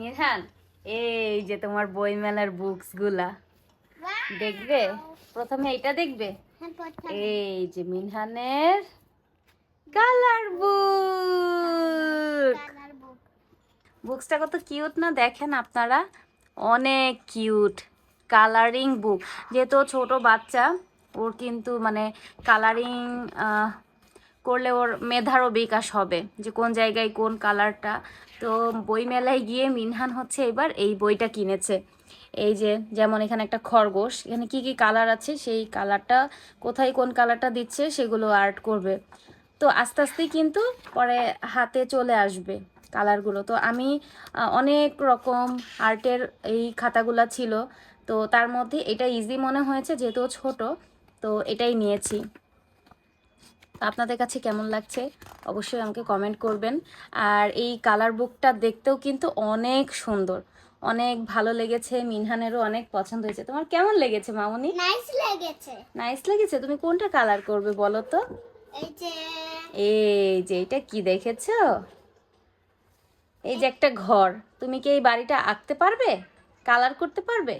নিধান এই যে তোমার বইমেলার বুকসগুলা দেখবে? প্রথমে এটা দেখবে? এই যে মিনহানের কালার বুক। বুকসটা কত কিউট না? দেখেন আপনারা। অনেক কিউট। কালারিং বুক। যেহেতু ছোট বাচ্চা ওর কিন্তু মানে কালারিং করলে ওর মেধারও বিকাশ হবে যে কোন জায়গায় কোন কালারটা তো বই মেলায় গিয়ে মিনহান হচ্ছে এবার এই বইটা কিনেছে। এই যে যেমন এখানে একটা খরগোশ, এখানে কি কি কালার আছে সেই কালারটা, কোথায় কোন কালারটা দিচ্ছে সেগুলো আর্ট করবে। তো আস্তে আস্তেই কিন্তু পরে হাতে চলে আসবে কালারগুলো। তো আমি অনেক রকম আর্টের এই খাতাগুলো ছিল। তো তার মধ্যে এটা ইজি মনে হয়েছে যেহেতু ছোট, তো এটাই নিয়েছি। আপনাদের কাছে কেমন লাগছে? অবশ্যই আমাকে কমেন্ট করবেন। আর এই কালার বুকটা দেখতেও কিন্তু অনেক সুন্দর। অনেক ভালো লেগেছে মিনহানেরও অনেক পছন্দ হয়েছে। তোমার কেমন লেগেছে মামনি? নাইস লেগেছে। নাইস লেগেছে? তুমি কোনটা কালার করবে বলো তো? এই যে এই যে এটা কি দেখেছ? এই যে একটা ঘর। তুমি কি এই বাড়িটা আঁকতে পারবে? কালার করতে পারবে?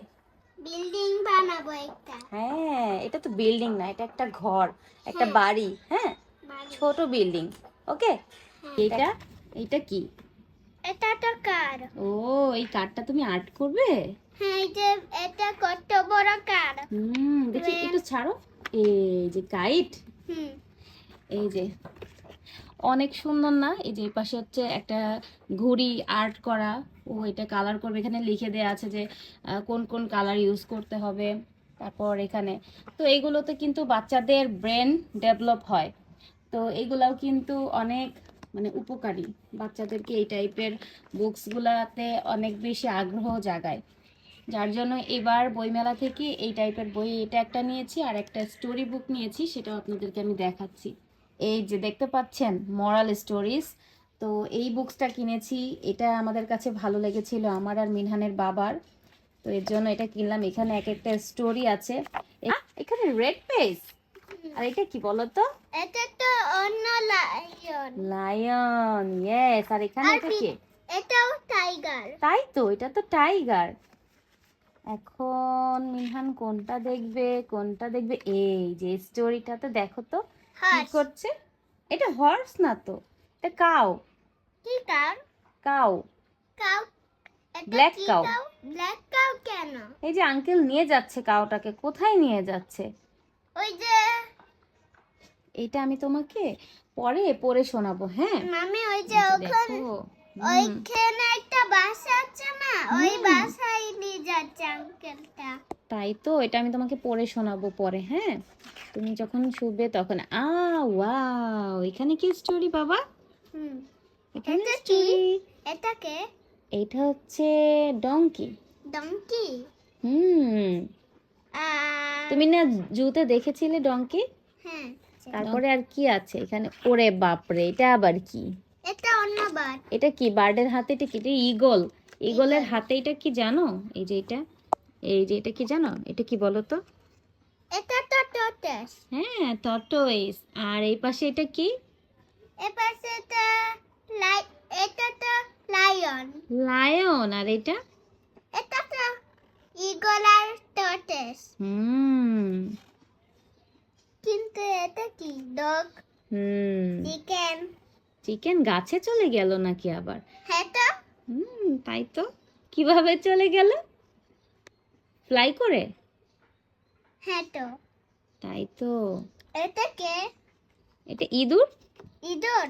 বিল্ডিং বানাবো একটা। হ্যাঁ এটা তো বিল্ডিং না এটা একটা ঘর একটা বাড়ি হ্যাঁ? বাড়ি। ছোট বিল্ডিং ওকে? এটা এটা কি? এটা তো কার। ও এই কার্ডটা তুমি আর্ট করবে? হ্যাঁ এই যে এটা কত বড় কার। হুম দেখি একটু ছাড়ো। এই যে কাইট। হুম। এই যে অনেক সুন্দর না? এই যে এই পাশে হচ্ছে একটা ঘুড়ি আর্ট করা। ও এটা কালার করবে। এখানে লিখে দেওয়া আছে যে কোন কোন কালার ইউজ করতে হবে। তারপর এখানে। তো এইগুলোতে কিন্তু বাচ্চাদের ব্রেন ডেভেলপ হয়। তো এগুলাও কিন্তু অনেক মানে উপকারী। বাচ্চাদেরকে এই টাইপের বুকসগুলাতে অনেক বেশি আগ্রহ জাগায়। যার জন্য এবার বইমেলা থেকে এই টাইপের বই এটা একটা নিয়েছি, আর একটা স্টোরি বুক নিয়েছি, সেটাও আপনাদেরকে আমি দেখাচ্ছি। এই যে দেখতে পাচ্ছেন মরাল স্টোরিজ তো এই বুকসটা কিনেছি এটা আমাদের কাছে ভালো লেগেছিল আমার আর মিনহানের বাবার। তো এর জন্য এটা কিনলাম এখানে এক একটা স্টোরি আছে। এখানে রেড পেজ আর এটা কি বলো তো এটা তো অন্য লায়ন লায়ন ইয়েস আর এখানে এটা কি? এটাও টাইগার তাই তো এটা তো টাইগার এখন মিনহান কোনটা দেখবে কোনটা দেখবে? এই যে স্টোরিটাতে দেখো তো। কি করছে? এটা হর্স না তো এটা কাউ কি কার কাউ কাউ এটা Black কি cow. কাউ ব্ল্যাক কাউ কেন? এই যে আঙ্কেল নিয়ে যাচ্ছে কাউটাকে কোথায় নিয়ে যাচ্ছে? ওই যে এটা আমি তোমাকে পরে পরে শোনাবো হ্যাঁ? মামি ওই যে ওখানে ওইখানে একটা বাসা আছে না? ওই বাসায় নিয়ে যাচ্ছে আঙ্কেলটা তাই তো এটা আমি তোমাকে পড়ে শোনাবো পরে হ্যাঁ? তুমি যখন শুবে তখন আ ওয়াও এখানে কি স্টোরি বাবা? হুম। এখানে এটা কি? স্টোরি এটাকে এটা হচ্ছে ডঙ্কি ডঙ্কি হুম। তুমি না জুতে দেখেছিলে ডঙ্কি হ্যাঁ। তারপরে আর কি আছে? এখানে ওরে বাপরে এটা আবার কি? এটা কি বার্ডের হাতে এটা কি? এটা ইগল। ইগলের হাতে এটা কি জানো? এই যে এটা। এই যে এটা কি জানো? এটা কি বলো তো? এটা টোটাস হ্যাঁ টর্টোইস আর এই পাশে এটা কি? এপাশে এটা লাই এটা তো লায়ন লায়ন আর এটা? এটা তো ইগল আর টোটাস হুম। কিন্তু এটা কি? ডগ হুম। চিকেন চিকেন গাছে চলে গেল নাকি আবার? হ্যাঁ তো। হুম তাই তো। কীভাবে চলে গেল? ফ্লাই করে? হ্যাঁ তো। তাই তো। এটা কে? এটা ইঁদুর? ইঁদুর?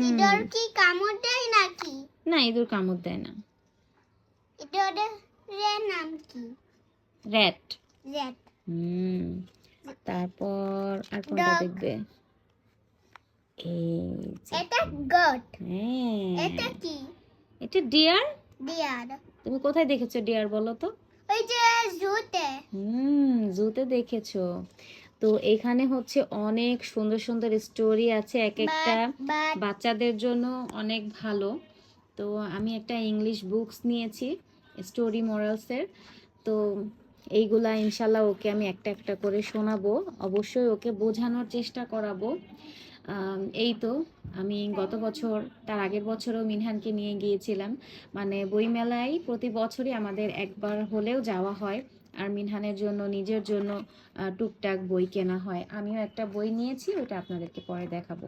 ইঁদুর কি কামড় দেয় নাকি? না ইঁদুর কামড় দেয় না। ইঁদুরের নাম কি? র্যাট। জ্যাট হুম। তারপর আর কোনটা দেখবে? এই এটা গট হ্যাঁ। এটা কি? এটা ডিয়ার ডিয়ার তুমি কোথায় দেখেছ ডিয়ার বলো তো? ওই যে জুতে। হুম জুতে দেখেছ। তো এখানে হচ্ছে অনেক সুন্দর সুন্দর স্টোরি আছে এক একটা বাচ্চাদের জন্য অনেক ভালো। তো আমি একটা ইংলিশ বুকস নিয়েছি স্টোরি মোরালসের তো এইগুলা ইনশাল্লাহ ওকে আমি একটা একটা করে শোনাবো। অবশ্যই ওকে বোঝানোর চেষ্টা করাবো। এই তো আমি গত বছর, তার আগের বছরও মিনহানকে নিয়ে গিয়েছিলাম। মানে বইমেলায় প্রতি বছরই আমাদের একবার হলেও যাওয়া হয় আর মিনহানের জন্য, নিজের জন্য টুকটাক বই কেনা হয়। আমিও একটা বই নিয়েছি ওটা আপনাদেরকে পরে দেখাবো।